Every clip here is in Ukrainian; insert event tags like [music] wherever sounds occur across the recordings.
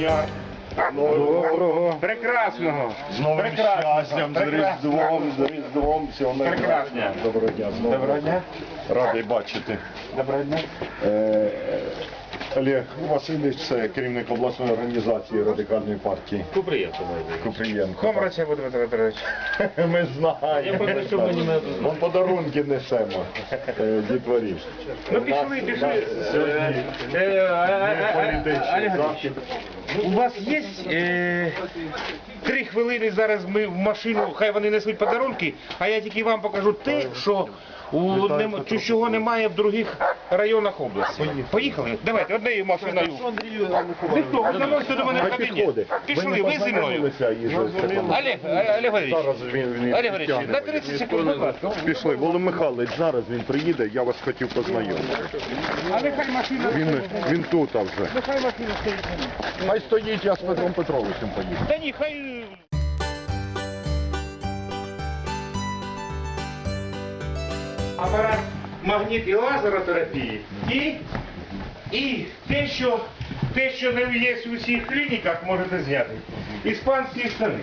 дня. Доброго. Прекрасного. З новим Прекрасного. щастям, з Різдвом, з Різдвом, всього найкращого. Прекрасного. Доброго дня. Доброго дня. Радий бачити. Доброго дня. Е, Олег Васильович, це керівник обласної організації радикальної партії Куприєнко. Купрієнко. Комрача Володимир Петрович. [laughs] Ми знаємо. Я просто, щоб мені не- Ми подарунки несемо е, дітворі. Ну пішли, пішли. Е, е, захід. У вас є е, три хвилини зараз ми в машину, хай вони несуть подарунки, а я тільки вам покажу те, що у чого немає в других районах області. Поїхали? Давайте, однією машиною. Ви хто? Ви заносите до мене в кабінет. Пішли, ви зі мною. Олег, Олег на 30 секунд, будь ласка. Пішли. Володимир Михайлович, зараз він приїде, я вас хотів познайомити. А нехай машина. Він, він тут а вже. Нехай машина стоїть. Хай стоїть, я з Петром Петровичем поїду. Та ні, хай. Апарат магніт і лазеротерапії. І, і те, що, те, що не є у всіх клініках, можете зняти. Іспанські штани.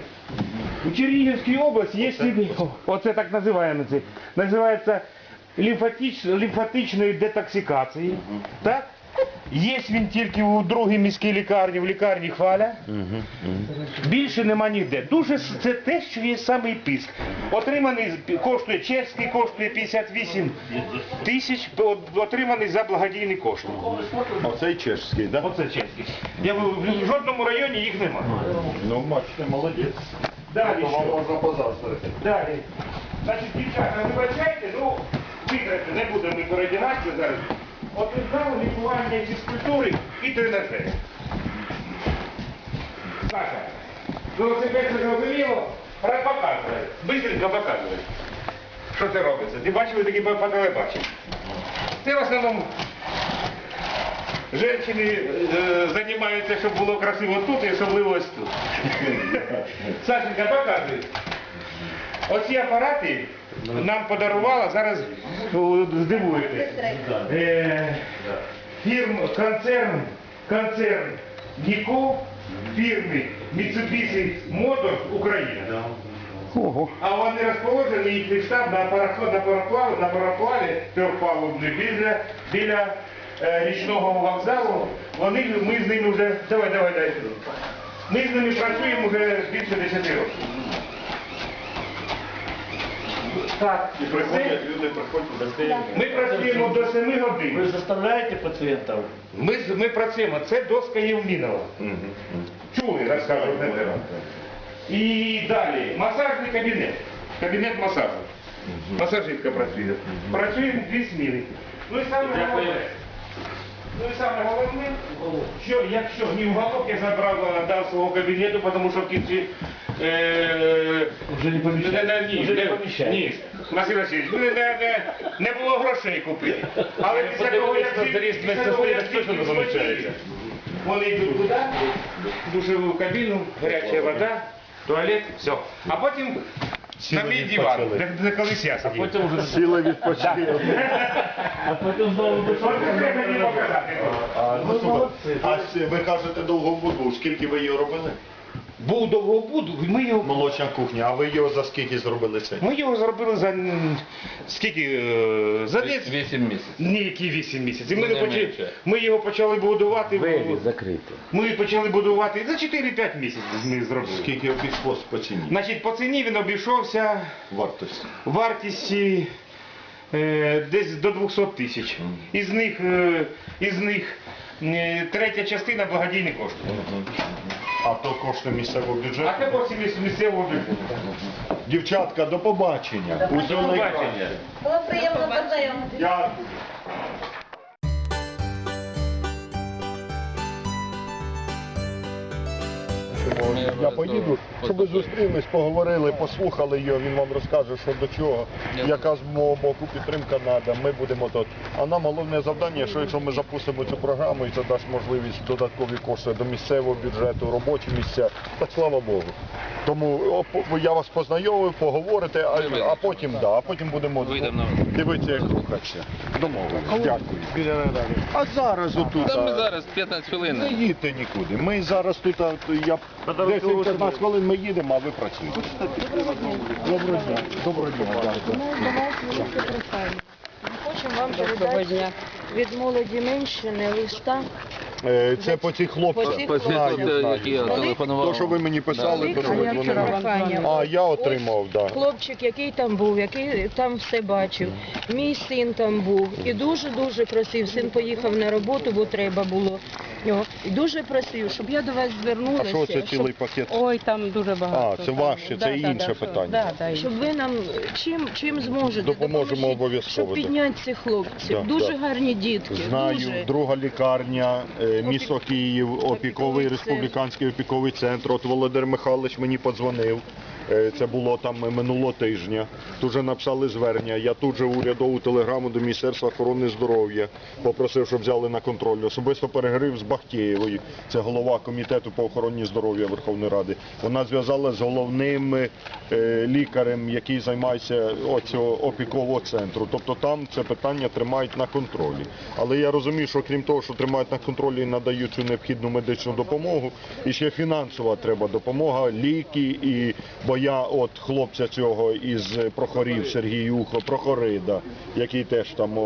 У Чернігівській області є слідні, оце так називаємо це, називається лімфатич, лімфатичної детоксикації. Так? Є він тільки у другій міській лікарні, в лікарні Хваля. Більше нема ніде. Дуже с- це те, що є самий піск. Отриманий з- коштує чеський, коштує 58 тисяч, о- отриманий за благодійні кошти. Оцей чешський, так? Оце чеський. Я в, в жодному районі їх нема. Ну, бачите, молодець. Далі що? можна позаздрити. Далі. Значить, дівчата, вибачайте, ну, виграти не будемо ми передягатися зараз. От зал лікування фізкультури і тренажери. Саша, велосипед це зрозуміло, Ра- показує. Бистренько показує. Що це робиться? Ти бачив такі по, телебаченню? Це в основному Женщини е, займаються, щоб було красиво тут і особливо ось тут. [laughs] Сашенька, показуй. Оці апарати нам подарувала, зараз о, здивуєтесь. Е, фірм, концерн, концерн Ніко фірми Mitsubishi Motors Україна. Ого. А вони розположені їхній штаб на пароплаві, на пароплаві, трьохпалубний біля, біля е, річного вокзалу. Вони, ми з ними вже, давай, давай, сюди. Ми з ними працюємо вже більше 10 років. Так, І приходять люди, приходять гостей. ми працюємо до 7 Ви годин. заставляєте пацієнтів? Ми, з- ми працюємо, це доска Євмінова. Чули, розказував не треба. І далі, масажний кабінет. Кабінет масажу. Масажистка працює. Працюємо дві зміни. Ну і саме головне. Ну і саме головне, що якщо ні в уголок я забрав дав свого кабінету, тому що в кінці е, Вже не не, не, ні, Вже не не, поміщається. ні, Василь Васильович, ну, не, не, не було грошей купити. Але після того, як подивитись на заріз після того, як медсестри, так точно не поміщається. вони йдуть туди, в душеву кабіну, гаряча вода, туалет, все. А потім на мій диван, де, де колись я сидів. Потім вже Сіли відпочили. а потім знову Що це треба мені показати? А, ну, слухай, а ви кажете довгобуду, скільки ви її робили? Був довгобуд, ми його, Молочна кухня, а ви його за скільки зробили це? ми його зробили за м, скільки? е, За десь 8 місяців. Ні, які 8 місяців. Ми, Не не почали, менше. ми його почали будувати. в- закриті. Ми почали будувати за 4-5 місяців ми зробили. Скільки обійшлось по ціні? Значить, по ціні він обійшовся Вартості. вартісті е, десь до 200 тисяч. Із них, е, із них е, третя частина благодійні кошти. А то кошти місцевого А бюджету. це кошти місцевого бюджету. Дівчатка, до побачення. До побачення. Було приємно познайомитися. Я я поїду щоб ви зустрілись, поговорили, послухали його, він вам розкаже, що до чого, яка з мого боку підтримка треба, ми будемо тут. А нам головне завдання, що якщо ми запустимо цю програму і це дасть можливість додаткові кошти до місцевого бюджету, робочі місця, так слава Богу. Тому я вас познайомив, поговорите, а, а потім да, а потім будемо дивитися, як рухатися. Домовились. Дякую. А зараз отут. Та ми а, зараз 15 хвилин. не їдьте нікуди. Ми зараз тут, а, то я 10-15 хвилин ми їдемо, а ви працюєте. Доброго дня. Доброго дня. дякую. Хочемо вам передати від молоді Менщини листа. Е, Це по цих По хлопцях. цих Ось Знаю, знаю, які я То, що ви мені писали, то що ви дзвонили. А, я отримав, так. Хлопчик, який там був, який там все бачив. Мій син там був і дуже-дуже просив. Син поїхав на роботу, бо треба було. Його. І дуже просив, щоб я до вас А звернулася. що це щоб- цілий пакет? Ой, там дуже багато. А, це там. важче, це Да, да, інше да, питання. Да, да, Щоб ви нам чим, чим зможете Допоможемо обов'язково, Щоб підняти цих хлопців. Да, дуже да. гарні дітки. Знаю, дуже. друга лікарня, е, місто Київ, опіковий опіковий республіканський опіковий центр. От Володимир Михайлович мені подзвонив. Е, Це було там минулого тижня. Тут же написали звернення. Я тут же урядову телеграму до Міністерства охорони здоров'я попросив, щоб взяли на контроль. Особисто переговорив з Бахтєєвою, це голова комітету по охороні здоров'я Верховної Ради. Вона зв'язала з головним е, лікарем, який займається оцього опікового центру. Тобто там це питання тримають на контролі. Але я розумію, що крім того, що тримають на контролі і надають цю необхідну медичну допомогу, і ще фінансова треба допомога, ліки і бо я от хлопця цього із Прохорів Сергіюхо, Прохорида, який теж там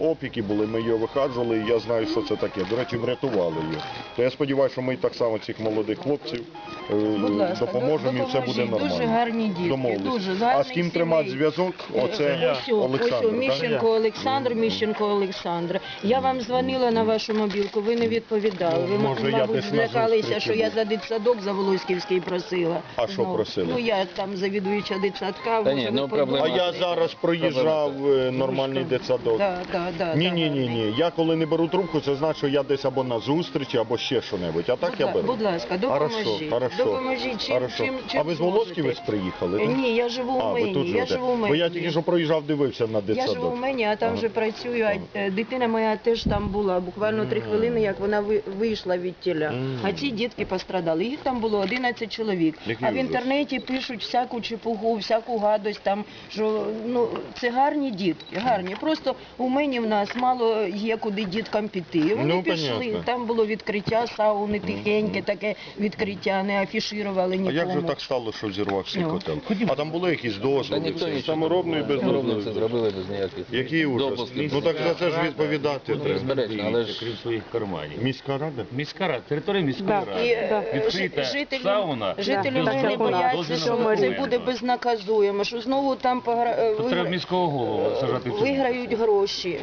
опіки були, ми його вихаджували, і я знаю, що це таке. До речі, врятували його. То я сподіваюся, що ми так само цих молодих хлопців е, ласка, допоможемо і все буде нормально. Дуже гарні дітки, дуже з А з ким тримати зв'язок? Оце Ось, ось, Олександр. так? Міщенко Олександр, Міщенко Олександр. Я вам дзвонила на вашу мобілку, ви не відповідали. Ви, може, мабуть, злякалися, що я за дитсадок за Волоськівський просила. А що просили? Ну, я там завідуюча дитсадка. Та ні, ну, проблема- А я зараз проїжджав е, нормальний дитсадок. Да, да, да, Ні, да, ні, ні, да. ні. Я коли не беру трубку, це значить, що я десь або на зустрічі, або ще що-небудь. А так Будь я ла- беру. будь ласка, допоможіть. Хорошо, хорошо. Допоможіть, чим- хорошо. чим- чим а ви з зможете. Волосківець приїхали? Е, так? Ні, я живу А, в ви тут Мені. Я живете. живу в Мені. Бо я тільки що проїжджав, дивився на Я дитсадок. живу в Мені, а там Ага. вже працюю. А е, дитина моя теж там була. Буквально три хвилини, як вона ви- вийшла від тіля. А ці дітки пострадали. Їх там було 11 чоловік. Який а в ужас. інтернеті пишуть всяку чепугу, всяку гадость. Там що ну це гарні дітки, гарні. Просто у мені в нас мало є куди діткам піти. Вони Ну, пішли. понятно. Там було відкриття сауни, тихеньке, таке відкриття, не афішували А як же так стало, що взірвався Ну. котел? А там були якісь Та дозволи? ніхто всі? нічого Саморобний без дозволу. це зробили без ніяких Який ужас? Ну так за це ж відповідати треба. Але ж крім своїх карманів. Міська рада? Міська рада, територія міської Да. ради. І е, Відкрита жителі, сауна жителі мене дозволу, бояться, що це буде безнаказуємо, що знову там погра... е, треба вигра- міського голову сажати в тюрму. виграють гроші.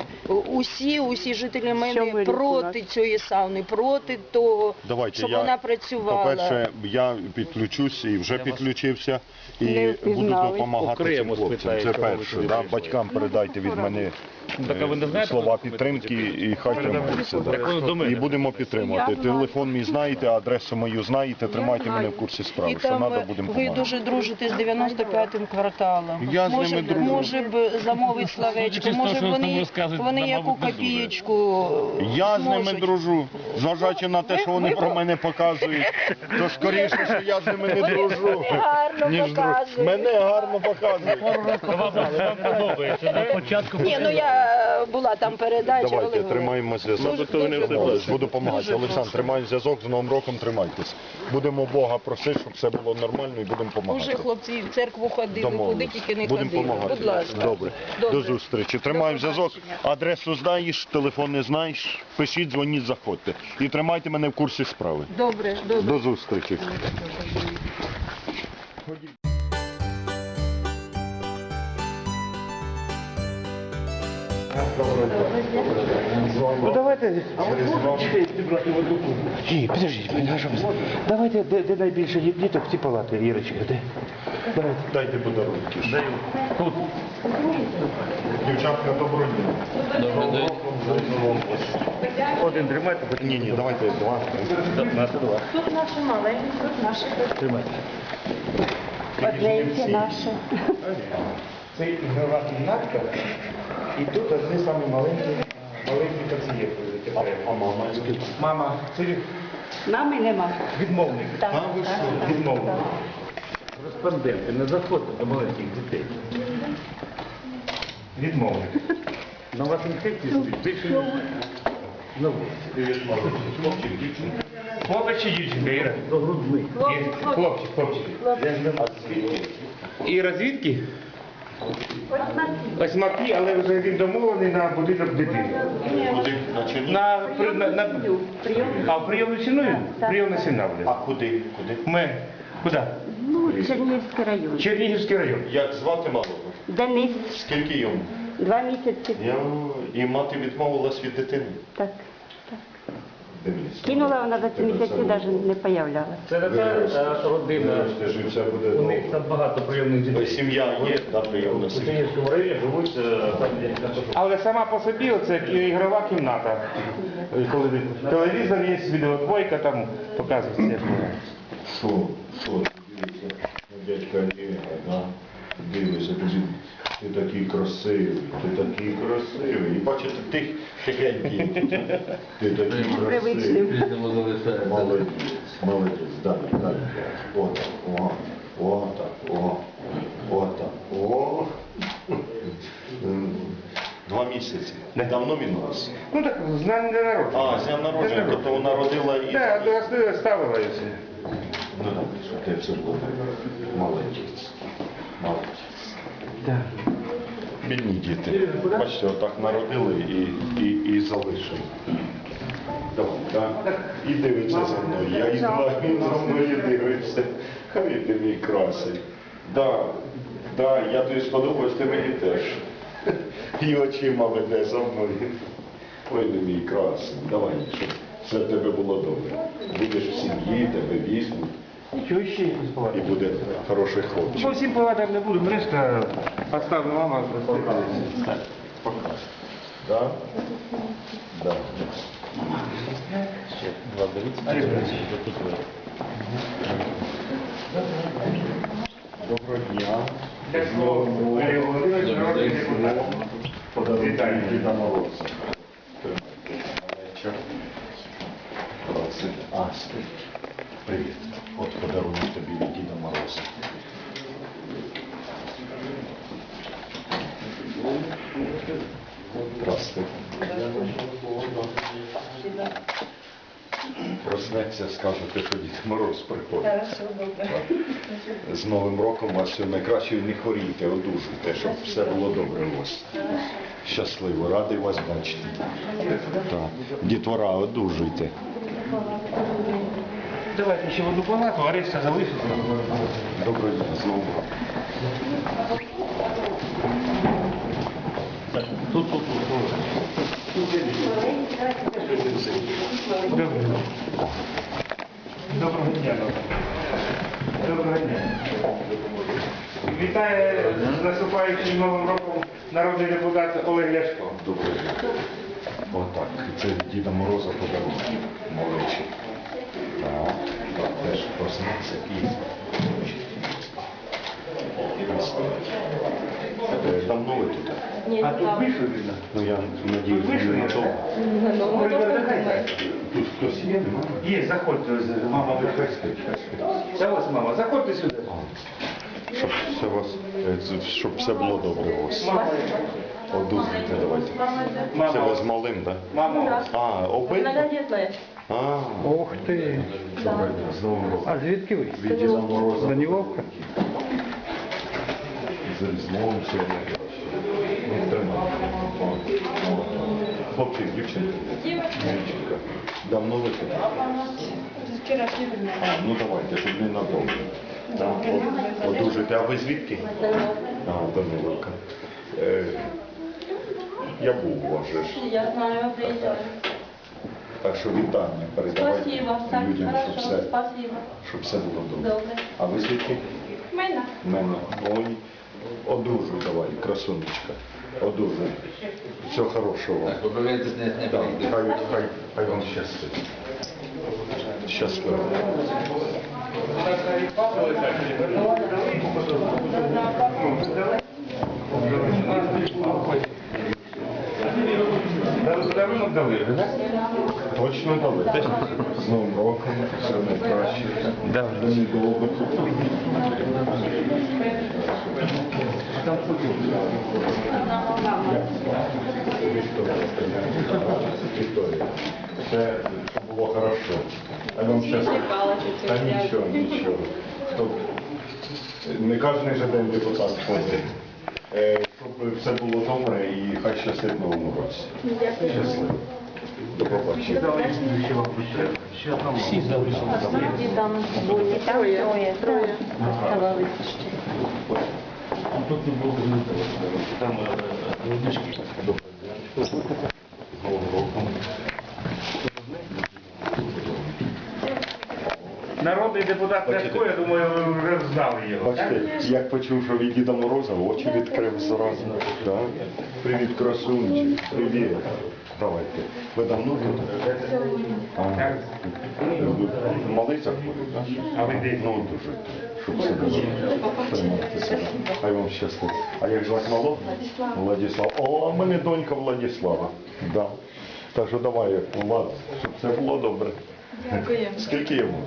Усі, усі жителі мене вирішили? проти цієї сауни, проти того, Давайте щоб я, вона працювала. По-перше, я підключусь і вже підключився і Не буду впізнали. допомагати цим хлопцям. Це перше. Да? Батькам передайте від мене Так, а ви не е, знаєте, слова підтримки і хай тримаються. да. Так, воно до мене І будемо підтримувати. Телефон мій знаєте, адресу мою знаєте, тримайте мене в курсі І справи. Що там треба, е, будемо ви допомагати. дуже дружите з 95-м кварталом. Я з може, ними дружу. може б замовить словечко, може що вони, вони яку копієчку Я з ними дружу. Зважаючи на те, що вони про мене показують, то скоріше, що я з ними не дружу. гарно ніж друг. показують. Мене гарно показують. Вам, подобається, на початку Ні, ну я е, була там передача. Давайте, Олег тримаємо зв'язок. Дуже- дуже прошу. Буду допомагати. Олександр, тримай зв'язок, з Новим роком тримайтесь. Будемо Бога просити, щоб все було нормально і будемо Уже допомагати. хлопці в церкву ходили, куди тільки не Будемо ходили. Помагати. Будь ласка. Добре. Добре. До зустрічі. Тримаємо зв'язок. Адресу знаєш, телефон не знаєш. Пишіть, дзвоніть, заходьте. І тримайте мене в курсі справи. Добре, добре. До зустрічі. Ну давайте. Ні, підождіть, пожалуйста. Давайте, де, де найбільше діт- діток, ці палати, Ірочка, де? Давайте. Дайте подарунки. Даю. Тут. Дівчатка, доброго дня. Один тримайте, потім Ні, ні, давайте два. Тут наші маленькі, тут наші. Тримайте. Одне і ті наше. Це і тут одні самі маленькі, маленькі пацієнти. А мама скільки? Мама, це Мами нема. відмовник. Так, А, ви так, що, так, відмовник? так. Респонденти, не заходьте до маленьких дітей. Відмовник. На вас інфекції сидить більше. Ну, Хлопчик, дівчинка. Хлопець чи дівчинка, Іра? до грудних. Хлопчик, хлопчик. Іра звідки? Ось Макі, але вже він домовлений на будинок дитини. Куди? На Чернігів? На, при- на, на, а в прийомну сім'ю? Прийомна сім'я А буде. куди? Куди? Ми, куди? Ну, Чернігівський район. Чернігівський район. Як звати малого? Денис, Скільки йому? два місяці. Я... І мати відмовилась від дитини. Так. Денис. Кинула вона за ці місяці, навіть не появлялася. Це така родина. Буде У них там багато прийомних дітей. Сім'я є, да, прийомна У сім'я. Київському районі живуть е, там на Але сама по собі це ігрова кімната. Коли телевізор є, відеодвойка, там показується. як воно. Що? Що? Дивися, дядька Олега, да? Дивися, кажи, ти такий красивий, ти такий красивий. І бачите, тих, тихенький. Ти такий красивий. Молодець, молодець, далі, далі. От, о, о, о, о, о. Два місяці. Недавно минулося. Ну так, з дня народження. А, з днем народження, тобто вона родила і... Так, до вас ставила і. Ну так, ти все було. Молодець. Молодець. Бідні діти. Бачите, отак народили і, і, і залишили. Давай, так? І дивиться за мною. Я він за мною дивиться. Хай ти мій красий. Да, да, я тобі сподобався, ти мені теж. І очима веде за мною. Ой, ти мій красий. Давай, щоб все в тебе було добре. Будеш в сім'ї, тебе візьмуть. Нічого ще не І спала. буде хороший хлопчик. По всім палатам не буду, Мришка оставлю мама. Пока. Да? Да. Доброго дня. Знову Олег Володимирович, подарунки Діда Мороза. Двадцять. А, стій. Привіт. От подарунок тобі від Діда Мороза. Здравствуй. Проснеться, скажете, що Дід Мороз приходить. З Новим роком вас всього найкращого не хворійте, одужуйте, щоб все було добре у вас. Щасливо, радий вас бачити. Так. Дітвора, одужуйте. Давайте ще в одну палату, а решта залишиться. Доброго дня знову. Тут, тут, тут. Доброго. Доброго дня. Доброго дня. Вітаю з наступаючим новим роком народний депутат Олег Ляшко. Доброго дня. Отак. Це Діда Мороза подарунок. Молодший. Так. Так, теж проснеться і. Давно ви тут? А тут вийшли видно? Ну я надіюсь, Тут вийшли? ви на тому. Тут хтось є, немає? Є, заходьте, мама виходить. Це ось мама, заходьте сюди. Щоб все, вас, е, щоб все було добре у вас. Одужуйте, давайте. Це ви з малим, так? Мамо, А, обидва? А, Ох ти. з Новим роком. А звідки ви? Від Діда Мороза. Даніловка? З Різдвом всього найкращого. Ну. Хлопчик, дівчинка. Дівчинка. Давно ви тут? Ну давайте, щоб не надовго. Так, от- Одужуйте. А ви звідки? А, Даниловка. Е, я був у вас. Я знаю, приезжаю. Так що вітання передавайте Спасибо, так, людям, щоб хорошо, все, спасибо. щоб все було добре. Добре. А ви звідки? Мене. Мене. Ой, одужуй давай, красунечка. Одужуй. Всього хорошого. вам. Так, поправляйтесь, не, не Так, прийде. хай, хай, хай вам щастить. Щасливо. Подарунок дали, так? Точно дали. З Новим роком, все найкраще. До недовго. Це було хорошо. А вам ще Та нічого, нічого. Хто- Не кожен же день депутат ходить. Е, Щоб все було добре і хай щастить новому році. Щасливо. До побачення. Всі залишилися. Там двоє, там троє, троє оставалися ще. Тут не було там е, водички. З Новим роком. Народний депутат Ляшко, я думаю, ви вже знали його. Бачите, як почув, що від Діда Мороза, очі відкрив зразу. Так. Привіт, красунчик. Привіт. Давайте. Ви давно тут? А, ви Малий заходить, так? А ви де? Ну, дуже. Щоб все було. Тримайтеся. Хай вам щастить. А як звати мало? Владислав. О, а мене донька Владислава. Да. Так що давай, Влад, щоб все було добре. Дякую. Скільки йому?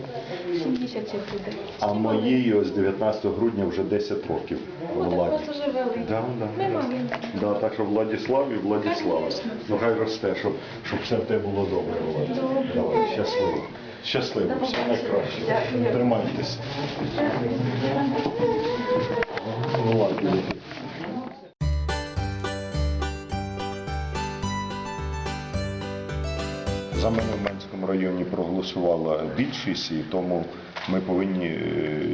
70 буде. А моєї ось 19 грудня вже 10 років. Владі. Да, да, да. Да, так що Владислав і Владислава. Ну хай росте, щоб, щоб все в тебе було добре, Володя. Давай, щасливо. Щасливо, все найкраще. Тримайтеся. Владі. За мене районі проголосувала більшість, і тому ми повинні е,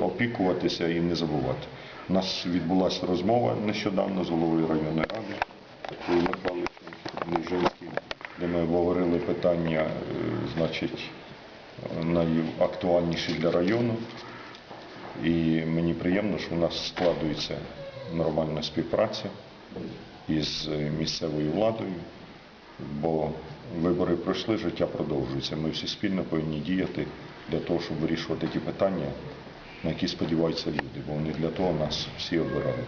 опікуватися і не забувати. У нас відбулася розмова нещодавно з головою районної ради Михайловичем Ніжинським, де ми обговорили питання, е, значить, найактуальніші для району. І мені приємно, що у нас складується нормальна співпраця із місцевою владою, бо вибори пройшли, життя продовжується. Ми всі спільно повинні діяти для того, щоб вирішувати ті питання, на які сподіваються люди, бо вони для того нас всі обирали.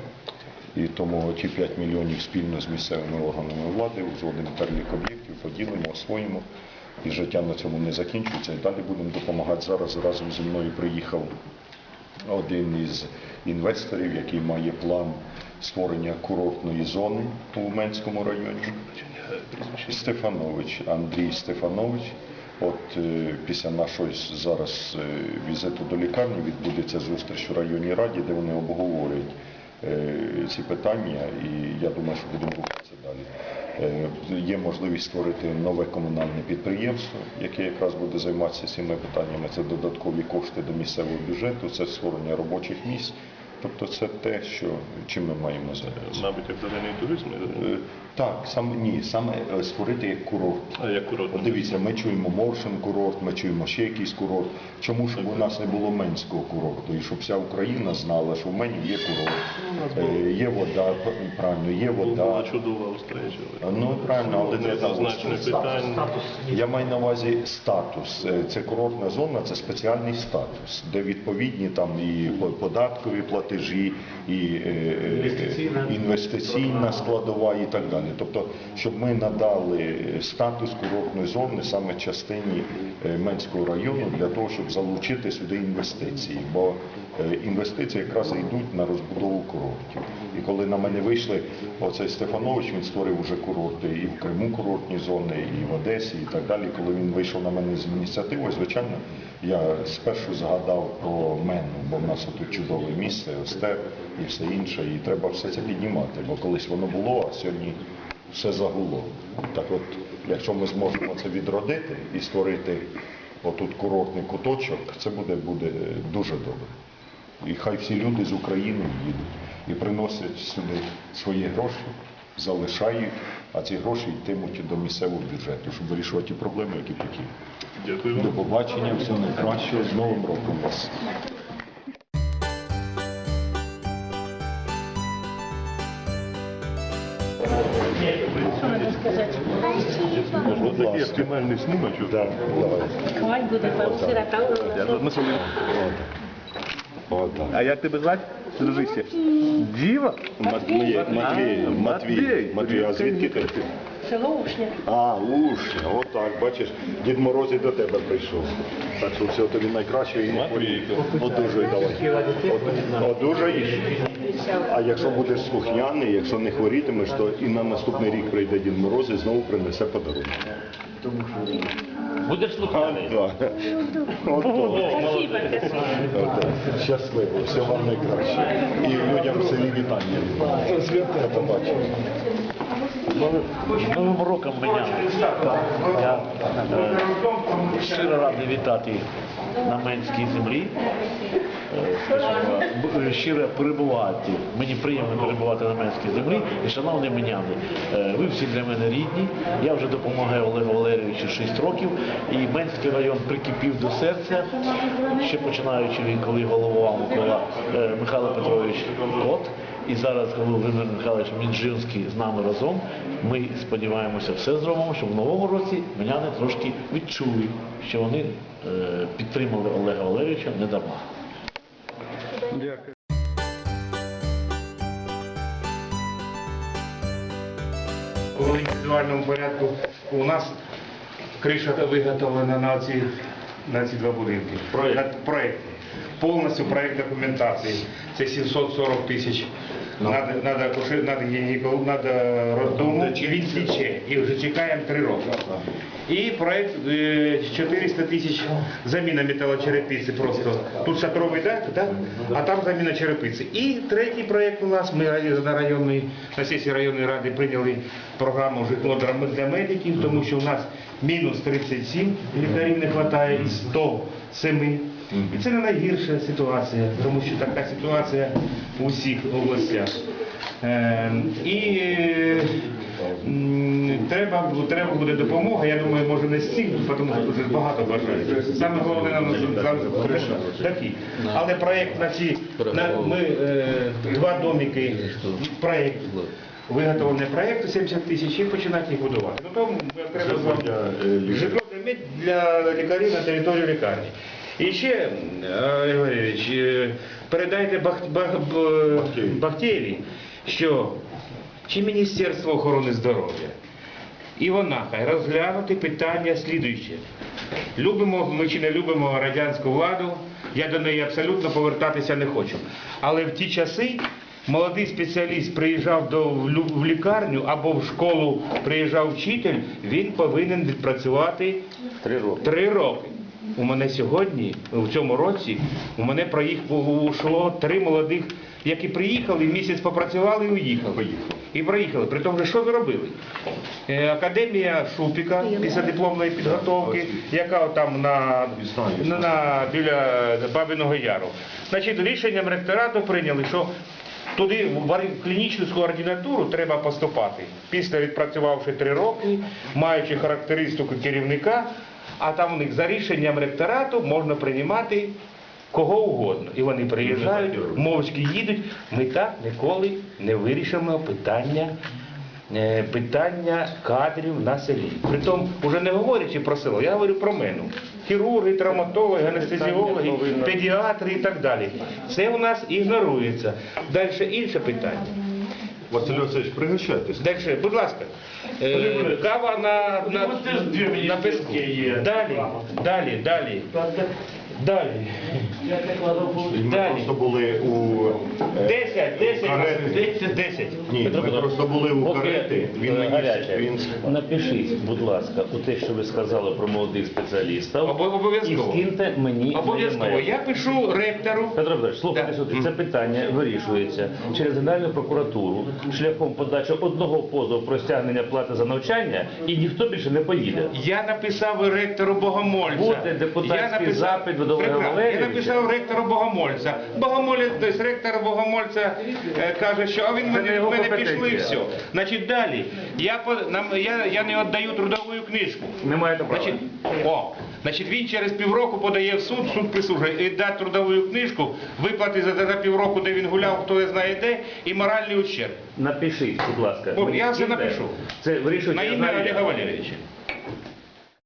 І тому ті 5 мільйонів спільно з місцевими органами влади узгодимо перелік об'єктів, поділимо, освоїмо. І життя на цьому не закінчується. І далі будемо допомагати. Зараз разом зі мною приїхав один із інвесторів, який має план створення курортної зони у Менському районі. Стефанович, Андрій Стефанович. От е, після нашого зараз е, візиту до лікарні відбудеться зустріч у районній раді, де вони обговорюють е, ці питання, і я думаю, що будемо рухатися далі. Є можливість створити нове комунальне підприємство, яке якраз буде займатися цими питаннями. Це додаткові кошти до місцевого бюджету, це створення робочих місць. Тобто це те, що чим ми маємо займатися. Мабуть, як зелений туризм. Е, Так, саме ні, саме е, створити як курорт. А як курорт? От дивіться, ми чуємо Моршин курорт, ми чуємо ще якийсь курорт. Чому щоб у нас не було менського курорту? І щоб вся Україна знала, що в мені є курорт, е, є вода, правильно, є Була вода. чудова встреча. Ну правильно, але не Однозначне питання. я маю на увазі статус. Це курортна зона, це спеціальний статус, де відповідні там і податкові платежі, і е, Інвестиційна. інвестиційна складова і так далі. Тобто, щоб ми надали статус курортної зони саме частині е, Менського району для того, щоб залучити сюди інвестиції. Бо е, інвестиції якраз йдуть на розбудову курортів. І коли на мене вийшли, оцей Стефанович, він створив уже курорти і в Криму курортні зони, і в Одесі, і так далі. Коли він вийшов на мене з ініціативою, звичайно, я спершу згадав про Мену, бо в нас тут чудове місце, Остер і все інше, і треба все це піднімати, бо колись воно було, а сьогодні все загуло. Так от, якщо ми зможемо це відродити і створити отут курортний куточок, це буде, буде дуже добре. І хай всі люди з України їдуть і приносять сюди свої гроші, залишають, а ці гроші йтимуть до місцевого бюджету, щоб вирішувати ті проблеми, які такі. Дякую До побачення, всього найкращого, з Новим роком вас. Вот такий оптимальний снімочок. Да, давай. Хваль буде парусира там. Отак. А як тебе звати? Дружище. Діва? Матвій, Матвій, Матвій, Матвій, а звідки ти? Село Ушня. А, Ушня, отак, бачиш, Дід Мороз і до тебе прийшов. Так що всього тобі найкраще і не хворій. Одужуй давай. Од- Одужаєш. А якщо будеш слухняний, якщо не хворітимеш, то і на наступний рік прийде Дід Мороз і знову принесе подарунок. Будеш слухати? Щасливо, все вам найкраще. І людям в селі вітання. Святе побачення. Новим роком мене. Я е, щиро радий вітати на Менській землі. Е, щиро перебувати. Мені приємно перебувати на Менській землі. І шановні меняни, е, ви всі для мене рідні. Я вже допомагаю Олегу Валерійовичу 6 років. І Менський район прикипів до серця, ще починаючи, коли головував Микола е, Михайло Петрович Кот. І зараз коли Володимир Михайлович Мінжинський з нами разом. Ми сподіваємося, все зробимо, щоб в новому році меняни трошки відчули, що вони підтримали Олега Валерійовича не дарма. В індивідуальному порядку у нас криша виготовлена на ці, на ці два будинки. Проект. На, проект. Документації. Це 740 тисяч. Надо, надо, куши- надо, гінеколог, надо роддому, і він тече. І вже чекаємо три роки. І проект е, 400 тисяч заміна металочерепиці просто. Тут шатровий дах, да? а там заміна черепиці. І третій проект у нас, ми на районній, на сесії районної ради прийняли програму житло для- медиків, тому що у нас мінус 37 лікарів не вистачає із 107. І це не найгірша ситуація, тому що така ситуація у всіх областях. Е, і е, треба, треба буде допомога, я думаю, може не стільки, тому що дуже багато бажають. Саме головне нам. Такі. Але проєкт на ці, на, ми е, два домики, проєкт, виготовлений проєкт 70 тисяч і починати їх будувати. Ну, тому треба житло для, для лікарів на території лікарні. І ще, е, Олег Валерійович, е, передайте Бах, Бах, Б- Бахтеєві. Бахтеєві, що чи Міністерство охорони здоров'я і вона хай розглянути питання слідуюче. Любимо ми чи не любимо радянську владу, я до неї абсолютно повертатися не хочу. Але в ті часи молодий спеціаліст приїжджав до, в в лікарню або в школу приїжджав вчитель, він повинен відпрацювати Три роки. Три роки. У мене сьогодні, у цьому році, у мене проїх ушло три молодих, які приїхали, місяць попрацювали і уїхали. І проїхали. При тому, що зробили? Е, Академія Шупіка після дипломної підготовки, яка там на, на, на біля Бабиного Яру. Значить, рішенням ректорату прийняли, що Туди в клінічну ординатуру треба поступати після відпрацювавши три роки, маючи характеристику керівника, а там у них за рішенням ректорату можна приймати кого угодно. І вони приїжджають, мовчки їдуть. Ми так ніколи не вирішимо питання. е, Питання кадрів на селі. Притом, уже не говорячи про село, я говорю про мене. Хірурги, травматологи, анестезіологи, педіатри і так далі. Це у нас ігнорується. Далі інше питання. Василь Васильович, пригощайтесь. Далі, будь ласка, е, кава на, на, на песку. Далі, далі, далі. Далі. Ми Далі. просто були у... е, Десять, десять, Карети. десять, десять. Ні, ми просто були у Поки, карети. Він е, мені гаряче. він Напишіть, будь ласка, у те, що ви сказали про молодих спеціалістів. Обо- обов'язково. І скиньте мені. Обов'язково. e-mail. Я пишу ректору. Петро Петрович, слухайте Да. сюди. Це питання вирішується через Генеральну прокуратуру шляхом подачі одного позову про стягнення плати за навчання, і ніхто більше не поїде. Я написав ректору Богомольця. Буде депутатський запит Прекрасно. Валерійовича. Я написав ректору Богомольця. Богомолець, тобто ректор Богомольця е, каже, що а він мене, в мене пішли і все. Значить, далі. Я, по- нам, я, я не віддаю трудову книжку. Не маєте права. Значить, о, Значить, він через півроку подає в суд, суд присуджує і дати трудову книжку, виплати за, за півроку, де він гуляв, хто не знає де, і моральний ущерб. Напишіть, будь ласка. Бо я все кидайте. напишу. Це вирішується На ім'я. Олега Валерійовича.